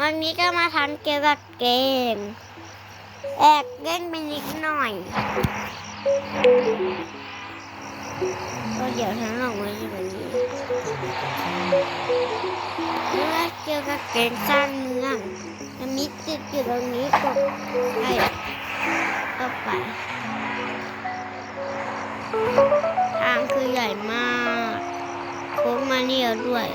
วันนี้ก็มาทำเกี่ยวกับเกม แอบเล่นไปนิดหน่อยก็เดี๋ยวฉันลงไว้ที่แบบนี้เรื่อเกี่ยวกับเกมสร้างเมืองจะมีติดอยู่ตรงนี้กดให้เข้าไปทางคือใหญ่มากโค้งมาเรียวด้วย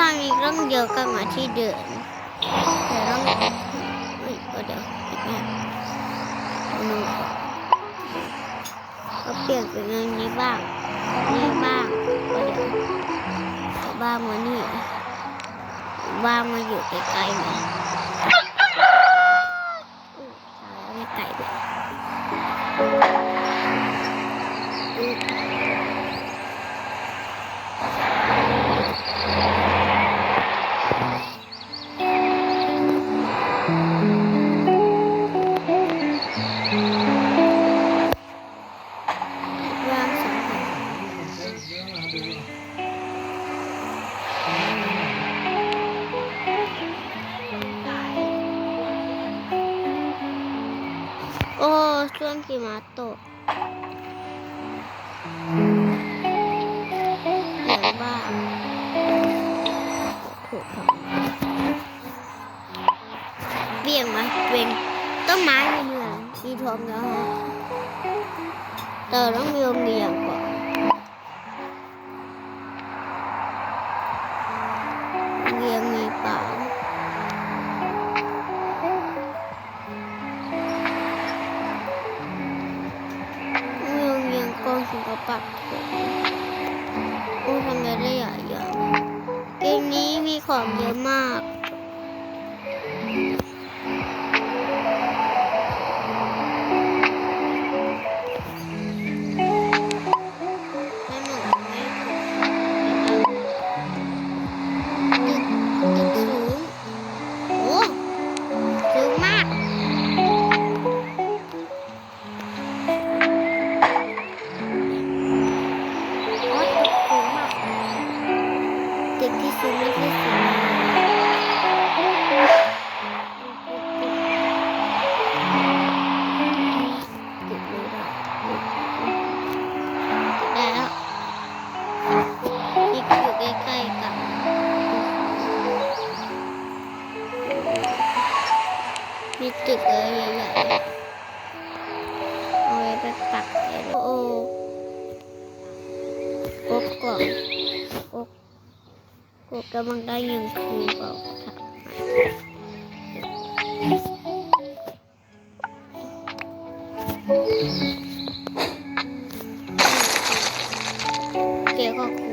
แล้วสร้างอีกเรื่องเดียวกันมาที่เดินแต่ร่องอุ้ยเดี๋ยวอีกเนี่ยเอามือก่อนก็เปลี่ยนเป็นเรื่องนี้บ้างนี่บ้างก็เดี๋ยวบ้างมานี่บ้างมาอยู่ใกล้ๆหน่อย เบี่ยงมเป็นต้นไม้ในเมืองมีทองแล้วฮะแต่ต้องมีโรงเรียนก่อน กบกำลังได้เงินคืนเปล่าครับเกี่ยวกับครู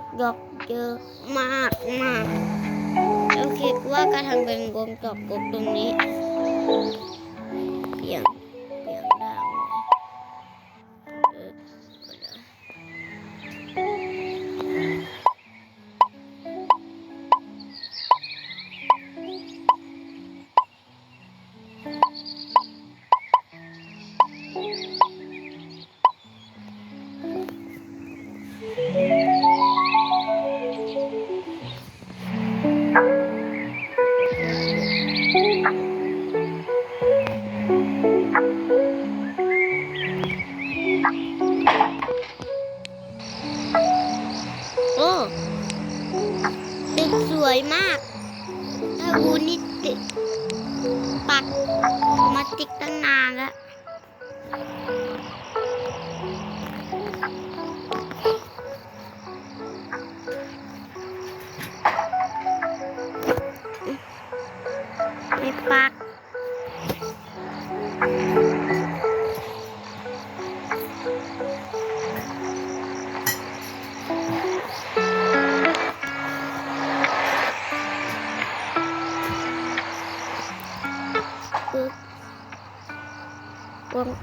บดอกเยอะมากมากเราคิดว่าการทำเป็นวงจบกบตรงนี้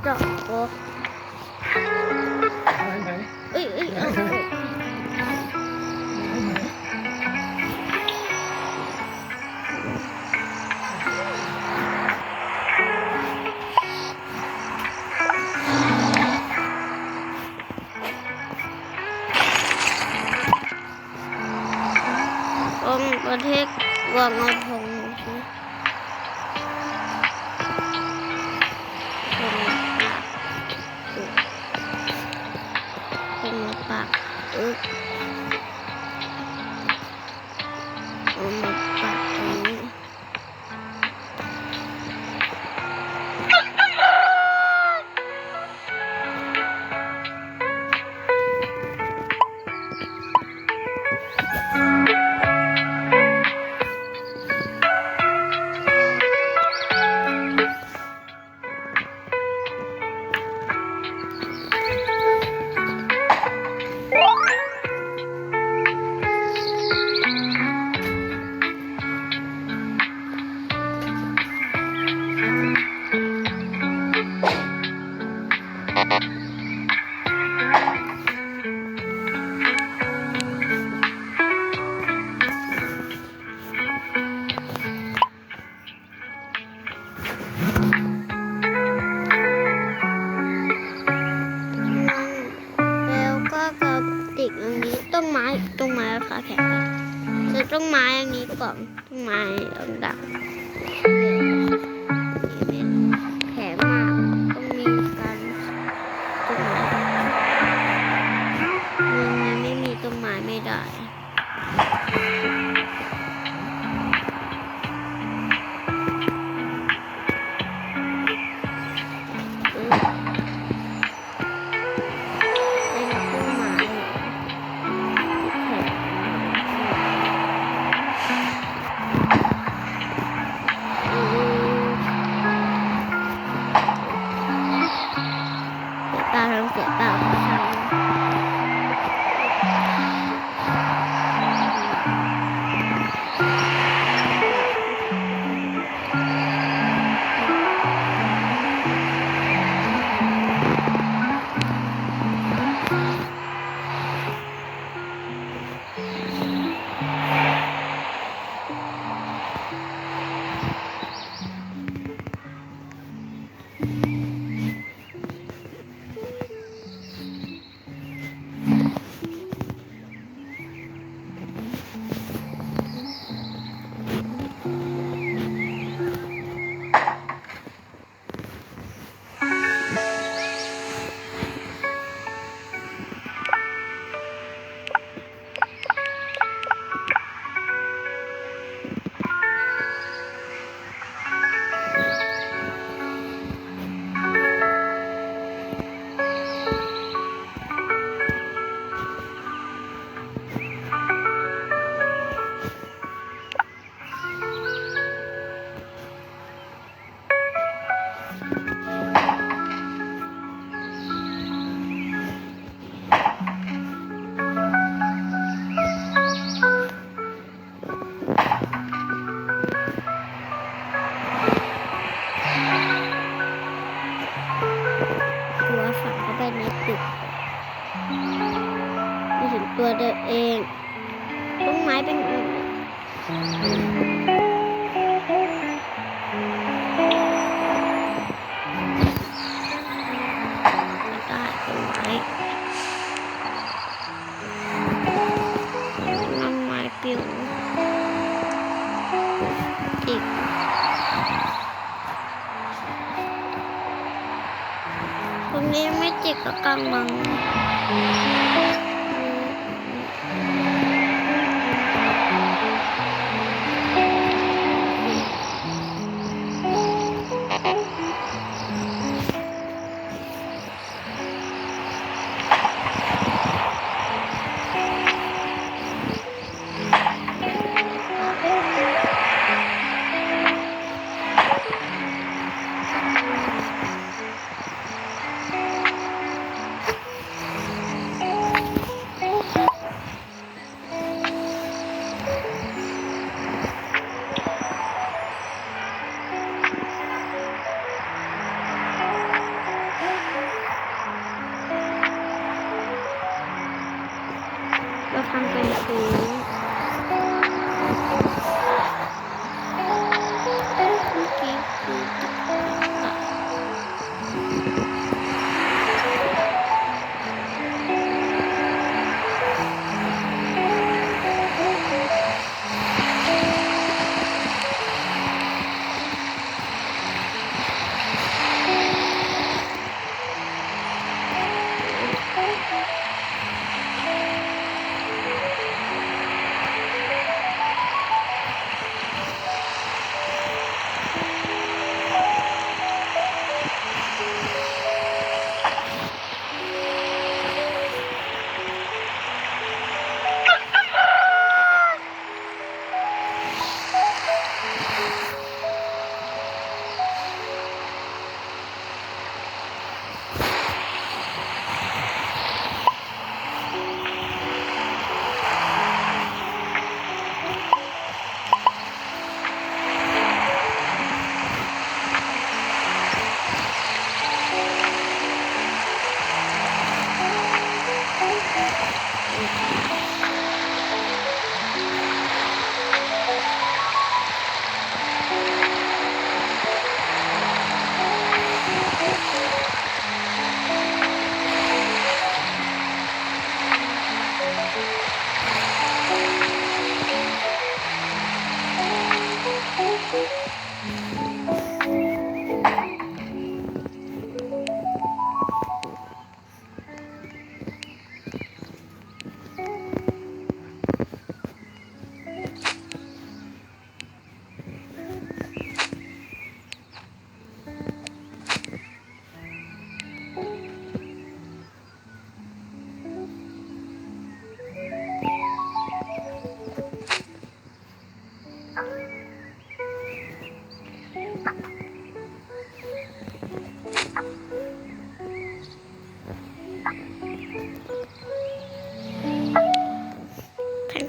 Trời ơi. Ê, ê, ê, con có thích và ngọc hồng That's what I'm to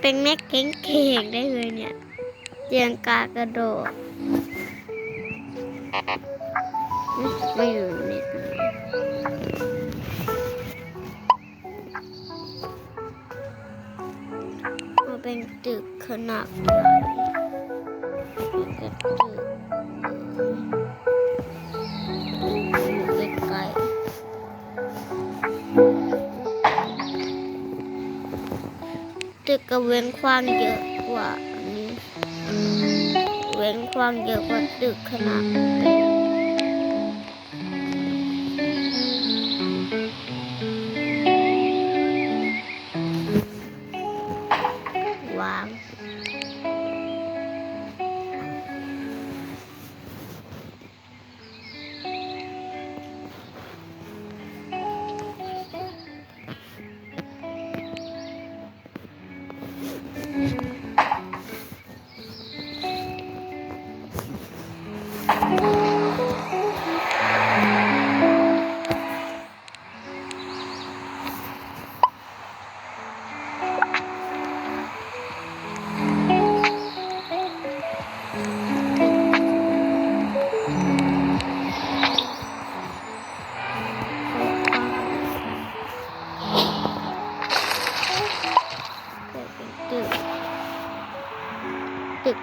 เป็นแม็กเก่งๆได้เลยเนี่ยเตียงกากระโดดมไม่อยู่นี่มันเป็นตึกขนาดใหญ่เป็นตึก ก็เว้นกว้างเยอะกว่านนี้ เว้นกว้างเยอะกว่าตึกขนาด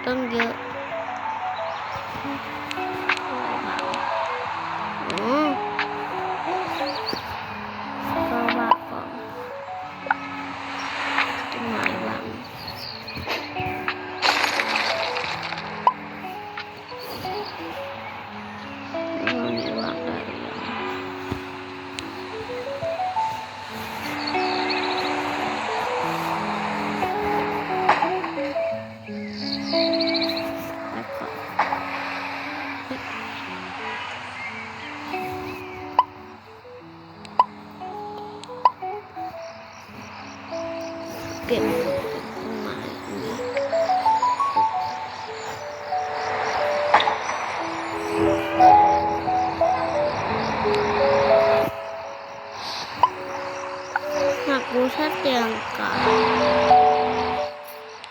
等你。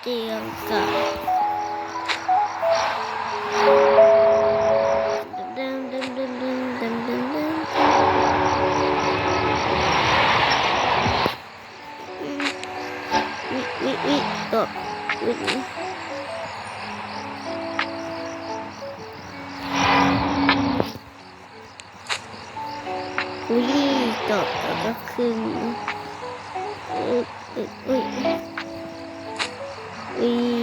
第二个，噔噔噔噔噔噔噔噔，你你你，哦，你你。狐狸的那个坑。y